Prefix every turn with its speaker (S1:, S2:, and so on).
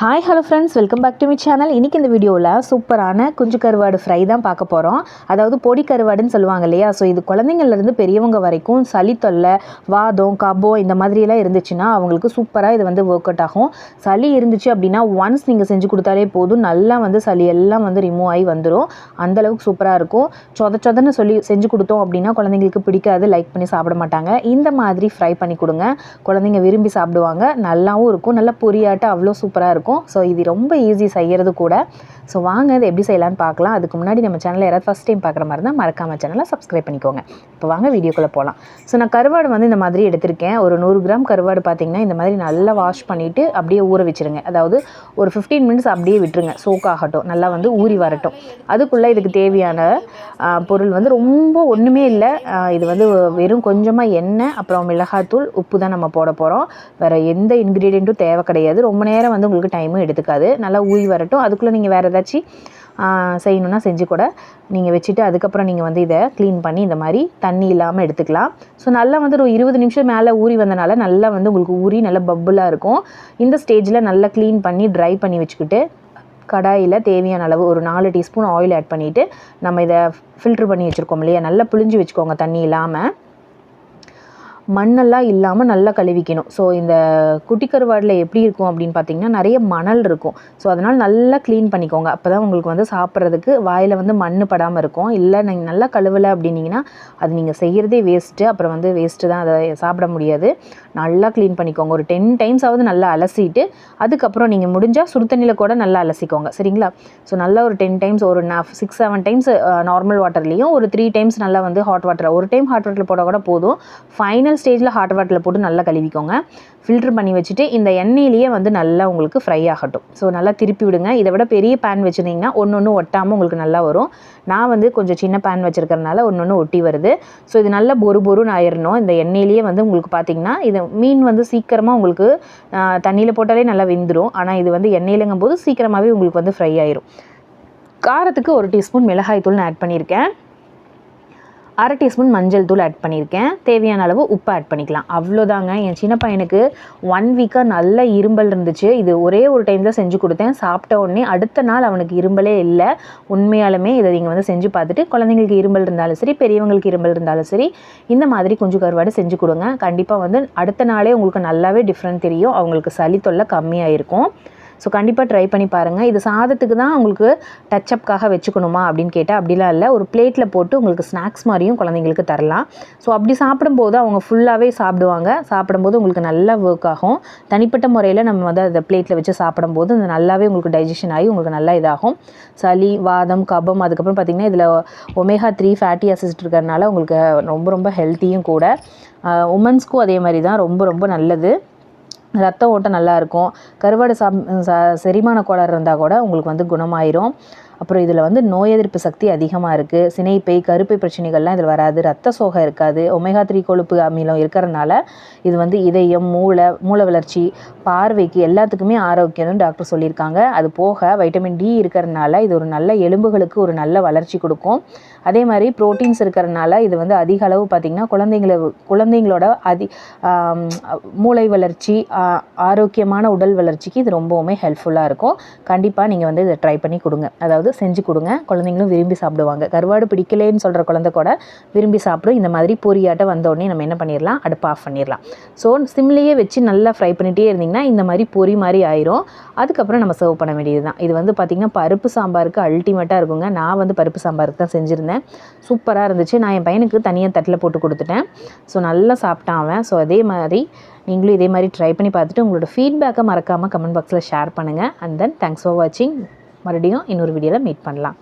S1: Hi hello friends welcome back to my channel இன்றைக்கி இந்த வீடியோவில் சூப்பரான குஞ்சு கருவாடு ஃப்ரை தான் பார்க்க போகிறோம் அதாவது பொடி கருவாடுன்னு சொல்லுவாங்க இல்லையா? ஸோ இது குழந்தைங்கள்லேருந்து பெரியவங்க வரைக்கும் சளி தொல்லை வாதம் கபோ இந்த மாதிரியெல்லாம் இருந்துச்சுன்னா அவங்களுக்கு சூப்பராக இது வந்து ஒர்க் அவுட் ஆகும். சளி இருந்துச்சு அப்படின்னா ஒன்ஸ் நீங்கள் செஞ்சு கொடுத்தாலே போதும். நல்லா வந்து சளி எல்லாம் வந்து ரிமூவ் ஆகி வந்துடும் அந்தளவுக்கு சூப்பராக இருக்கும். சொத சொதன்னு சொல்லி செஞ்சு கொடுத்தோம் அப்படின்னா குழந்தைங்களுக்கு பிடிக்காது. லைக் பண்ணி சாப்பிட மாட்டாங்க. இந்த மாதிரி ஃப்ரை பண்ணி கொடுங்க. குழந்தைங்க விரும்பி சாப்பிடுவாங்க. நல்லாவும் இருக்கும். நல்லா பொரியாட்டம் அவ்வளோ சூப்பராக இருக்கும். இருக்கும். ஸோ இது ரொம்ப ஈஸி செய்கிறது கூட. ஸோ வாங்க இது எப்படி செய்யலான்னு பார்க்கலாம். அதுக்கு முன்னாடி நம்ம சேனலில் யாராவது ஃபஸ்ட் டைம் பார்க்குற மாதிரி தான் மறக்காமல் சேனலை சப்ஸ்கிரைப் பண்ணிக்கோங்க. இப்போ வாங்க வீடியோக்குள்ளே போகலாம் ஸோ நான் கருவாடு வந்து இந்த மாதிரி எடுத்திருக்கேன். ஒரு நூறு கிராம் கருவாடு பார்த்தீங்கன்னா இந்த மாதிரி நல்லா வாஷ் பண்ணிவிட்டு அப்படியே ஊற வச்சுருங்க. அதாவது ஒரு ஃபிஃப்டீன் மினிட்ஸ் அப்படியே விட்டுருங்க. சோக் ஆகட்டும். நல்லா வந்து ஊறி வரட்டும். அதுக்குள்ளே இதுக்கு தேவையான பொருள் வந்து ரொம்ப ஒன்றுமே இல்லை. இது வந்து வெறும் கொஞ்சமாக எண்ணெய் அப்புறம் மிளகாத்தூள் உப்பு தான் நம்ம போட போகிறோம் வேறு எந்த இன்க்ரீடியண்ட்டும் தேவை கிடையாது. ரொம்ப நேரம் வந்து உங்களுக்கு டைமும் எடுத்துக்காது. நல்லா ஊறி வரட்டும். அதுக்குள்ளே நீங்கள் வேறு ஏதாச்சும் செய்யணுன்னா செஞ்சு கூட நீங்கள் வச்சுட்டு அதுக்கப்புறம் நீங்கள் வந்து இதை க்ளீன் பண்ணி இந்த மாதிரி தண்ணி இல்லாமல் எடுத்துக்கலாம். ஸோ நல்லா வந்து ஒரு இருபது நிமிஷம் மேலே ஊறி வந்தனால நல்லா வந்து உங்களுக்கு ஊறி நல்லா பப்புலாக இருக்கும். இந்த ஸ்டேஜில் நல்லா க்ளீன் பண்ணி ட்ரை பண்ணி வச்சுக்கிட்டு கடாயில் தேவையான அளவு ஒரு நாலு டீஸ்பூன் ஆயில் ஆட் பண்ணிவிட்டு நம்ம இதை ஃபில்ட்ரு பண்ணி வச்சுருக்கோம் இல்லையா? நல்லா புழிஞ்சு வச்சுக்கோங்க தண்ணி இல்லாமல் மண்ணெல்லாம் இல்லாமல் நல்லா கழுவிக்கணும். ஸோ இந்த குட்டி கருவாடில் எப்படி இருக்கும் அப்படின்னு பார்த்தீங்கன்னா நிறைய மணல் இருக்கும். ஸோ அதனால் நல்லா க்ளீன் பண்ணிக்கோங்க. அப்போ தான் உங்களுக்கு வந்து சாப்பிட்றதுக்கு வாயில் வந்து மண் படாமல் இருக்கும். இல்லை நீங்கள் நல்லா கழுவலை அப்படின்னீங்கன்னா அது நீங்கள் செய்கிறதே வேஸ்ட்டு அப்புறம் வந்து வேஸ்ட்டு தான். அதை சாப்பிட முடியாது. நல்லா க்ளீன் பண்ணிக்கோங்க. ஒரு டென் டைம்ஸாவது நல்லா அலசிட்டு அதுக்கப்புறம் நீங்கள் முடிஞ்சால் சுடுதண்ணியில் கூட நல்லா அலசிக்கோங்க. சரிங்களா? ஸோ நல்லா ஒரு டென் டைம்ஸ் ஒரு சிக்ஸ் செவன் டைம்ஸ் நார்மல் வாட்டர்லேயும் ஒரு த்ரீ டைம்ஸ் நல்லா வந்து ஹாட் வாட்டர் ஒரு டைம் ஹாட் வாட்டரில் போட கூட போதும். ஃபைனல் ஸ்டேஜில் ஹாட் வாட்டரில் போட்டு நல்லா கழுவிக்கோங்க. ஃபில்டர் பண்ணி வச்சுட்டு இந்த எண்ணெயிலேயே வந்து நல்லா உங்களுக்கு ஃப்ரை ஆகட்டும். ஸோ நல்லா திருப்பி விடுங்க. இதை விட பெரிய பேன் வச்சுருந்தீங்கன்னா ஒன்று ஒன்று ஒட்டாமல் உங்களுக்கு நல்லா வரும். நான் வந்து கொஞ்சம் சின்ன பேன் வச்சுருக்கறனால ஒன்று ஒன்று ஒட்டி வருது. ஸோ இது நல்லா பொறு பொறுன்னு ஆயிடணும் இந்த எண்ணெயிலேயே வந்து உங்களுக்கு பார்த்தீங்கன்னா இது மீன் வந்து சீக்கிரமாக உங்களுக்கு தண்ணியில் போட்டாலே நல்லா வெந்துடும் ஆனால் இது வந்து எண்ணெயிலங்கும் போது சீக்கிரமாகவே உங்களுக்கு வந்து ஃப்ரை ஆயிரும். காரத்துக்கு ஒரு டீஸ்பூன் மிளகாய் தூள் நான் ஆட் பண்ணியிருக்கேன். அரை டீஸ்பூன் மஞ்சள் தூள் ஆட் பண்ணியிருக்கேன். தேவையான அளவு உப்பு ஆட் பண்ணிக்கலாம். அவ்வளோதாங்க. என் சின்ன பையனுக்கு ஒன் வீக்காக நல்ல இரும்பல் இருந்துச்சு. இது ஒரே ஒரு டைம் தான் செஞ்சு கொடுத்தேன். சாப்பிட்ட உடனே அடுத்த நாள் அவனுக்கு இரும்பலே இல்லை. உண்மையாலுமே இதை நீங்கள் வந்து செஞ்சு பார்த்துட்டு குழந்தைங்களுக்கு இரும்பல் இருந்தாலும் சரி பெரியவங்களுக்கு இரும்பல் இருந்தாலும் சரி இந்த மாதிரி கொஞ்சம் கருவாடு செஞ்சு கொடுங்க. கண்டிப்பாக வந்து அடுத்த நாளே உங்களுக்கு நல்லாவே டிஃப்ரெண்ட் தெரியும். அவங்களுக்கு சளி தொல்லை கம்மியாக இருக்கும் ஸோ கண்டிப்பாக ட்ரை பண்ணி பாருங்கள் இது சாதத்துக்கு தான் உங்களுக்கு டச்சப்காக வச்சுக்கணுமா அப்படின்னு கேட்டால் அப்படிலாம் இல்லை. ஒரு பிளேட்டில் போட்டு உங்களுக்கு ஸ்நாக்ஸ் மாதிரியும் குழந்தைங்களுக்கு தரலாம். ஸோ அப்படி சாப்பிடும்போது அவங்க ஃபுல்லாகவே சாப்பிடுவாங்க. சாப்பிடும்போது உங்களுக்கு நல்லா ஒர்க் ஆகும். தனிப்பட்ட முறையில் நம்ம வந்து அதை பிளேட்டில் வச்சு சாப்பிடும்போது அது நல்லாவே உங்களுக்கு டைஜஷன் ஆகி உங்களுக்கு நல்லா இதாகும். சளி வாதம் கபம் அதுக்கப்புறம் பார்த்திங்கன்னா இதில் ஒமேகா த்ரீ ஃபேட்டி அசிஸ்ட் இருக்கிறதுனால உங்களுக்கு ரொம்ப ரொம்ப ஹெல்த்தியும் கூட. உமன்ஸ்க்கும் அதே மாதிரி தான். ரொம்ப ரொம்ப நல்லது. ரத்த ஓட்டம் நல்லாயிருக்கும். கருவாடு சாப் செரிமான கோளாறு இருந்தால் கூட உங்களுக்கு வந்து குணமாயிரும். அப்புறம் இதில் வந்து நோய் எதிர்ப்பு சக்தி அதிகமாக இருக்குது சினைப்பை கருப்பை பிரச்சனைகள்லாம் இதில் வராது. ரத்த சோகை இருக்காது. ஒமேகா த்ரீ கொழுப்பு அமிலம் இருக்கிறனால இது வந்து இதயம் மூளை மூளை வளர்ச்சி பார்வைக்கு எல்லாத்துக்குமே ஆரோக்கியம்னு டாக்டர் சொல்லியிருக்காங்க. அது போக வைட்டமின் டி இருக்கிறனால இது ஒரு நல்ல எலும்புகளுக்கு ஒரு நல்ல வளர்ச்சி கொடுக்கும். அதே மாதிரி ப்ரோட்டீன்ஸ் இருக்கிறனால இது வந்து அதிக அளவு பார்த்திங்கன்னா குழந்தைங்கள குழந்தைங்களோட அதி மூளை வளர்ச்சி ஆரோக்கியமான உடல் வளர்ச்சிக்கு இது ரொம்பவுமே ஹெல்ப்ஃபுல்லாக இருக்கும். கண்டிப்பாக நீங்கள் வந்து இதை ட்ரை பண்ணி கொடுங்க. அதாவது செஞ்சு கொடுங்க. குழந்தைங்களும் விரும்பி சாப்பிடுவாங்க. கருவாடு பிடிக்கலேன்னு சொல்கிற குழந்தை கூட விரும்பி சாப்பிடும். இந்த மாதிரி பொரியாட்ட வந்தோடனே நம்ம என்ன பண்ணிடலாம்? அடுப்பு ஆஃப் பண்ணிடலாம். ஸோ சிம்லேயே வச்சு நல்லா ஃப்ரை பண்ணிகிட்டே இருந்தீங்கன்னா இந்த மாதிரி பொரி மாதிரி ஆயிரும். அதுக்கப்புறம் நம்ம சர்வ் பண்ண வேண்டியது தான் இது வந்து பார்த்திங்கன்னா பருப்பு சாம்பாருக்கு அல்டிமேட்டாக இருக்குங்க. நான் வந்து பருப்பு சாம்பாருக்கு தான் செஞ்சுருந்தேன். சூப்பராக இருந்துச்சு. நான் என் பையனுக்கு தனியாக தட்டில் போட்டு கொடுத்துட்டேன். ஸோ நல்லா சாப்பிட்டான் அவன். ஸோ அதே மாதிரி நீங்களும் இதே மாதிரி ட்ரை பண்ணி பார்த்துட்டு உங்களோட ஃபீட்பேக்கை மறக்காமல் கமெண்ட் பாக்ஸில் ஷேர் பண்ணுங்கள் அண்ட் தென் தேங்க்ஸ் ஃபார் வாட்சிங் மறுபடியும் இன்னொரு வீடியோவில் மீட் பண்ணலாம்.